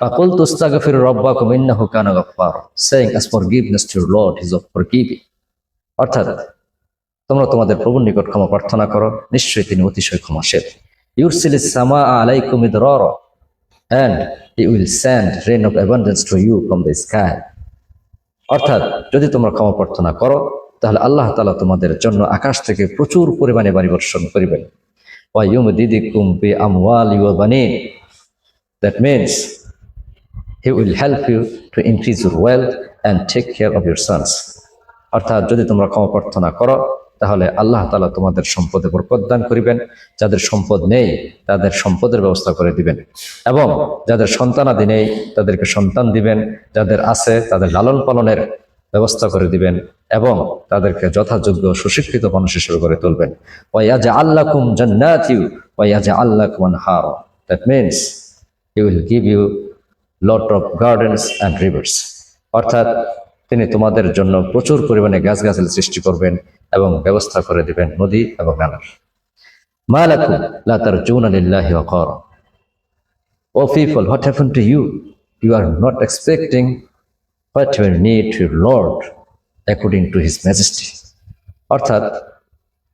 فَقُلْ تُسْتَغْفِرُ رَبَّكُمْ إِنَّهُ كَانَ غَفَّارًا saying as forgiveness to your Lord is of forgiving অর্থাৎ তোমরা তোমাদের প্রভুর নিকট ক্ষমা প্রার্থনা করো নিশ্চয়ই তিনি অতিশয় ক্ষমাশীল ইউরসিলিস সামা আলাইকুম ইদরারা and he will send rain of abundance to you from the sky অর্থাৎ যদি তোমরা ক্ষমা প্রার্থনা করো তাহলে আল্লাহ তাআলা তোমাদের জন্য আকাশ থেকে প্রচুর পরিমাণে বাড়ি বর্ষণ করিবেন ওয়া ইউমদিদিকুম বিআমওয়ালি ওয়া বানিন that means he will help you to increase your wealth and take care of your sons. অর্থাৎ যদি তোমরা ক্ষমা প্রার্থনা করো, তাহলে আল্লাহ তালা তোমাদের সম্পদে বরকত দান করিবেন। যাদের সম্পদ নেই, তাদের সম্পদের ব্যবস্থা করে দিবেন। এবং যাদের সন্তানাদি নেই, তাদেরকে সন্তান দিবেন। যাদের আছে, তাদের লালন পালনের ব্যবস্থা করে দিবেন এবং তাদেরকে যথাযোগ্য সুশিক্ষিত মানুষ হিসেবে করে তুলবেন। ওয়াজে আল্লাহ কুম ওয়াজা আল্লাকুম জান্নাতিউ ওয়াজা আল্লাকুম আনহার। That means he will give you lot of gardens and rivers অর্থাৎ তিনি তোমাদের জন্য প্রচুর পরিমাণে গাছগাছালি সৃষ্টি করবেন এবং ব্যবস্থা করে দিবেন নদী এবং নালার মালাকুম লা তারজুনা লিল্লাহি ওয়াকারা O people, what happen to you? You are not expecting what you need to Lord, according to his majesty. অর্থাৎ,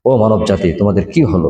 ও মানব জাতি তোমাদের কি হলো?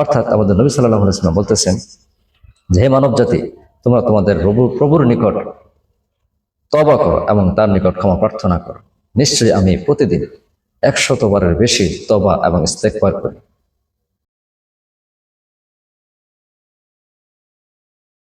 অর্থাৎ আমাদের নবী সাল্লাহ আলাইসাল্লাম বলতেছেন যে, হে মানব জাতি তোমরা তোমাদের প্রভু, প্রভুর নিকট তবা করো এবং তার নিকট ক্ষমা প্রার্থনা করো। নিশ্চয়ই আমি প্রতিদিন একশতবারের বেশি তবা এবং ইস্তেকবার করি।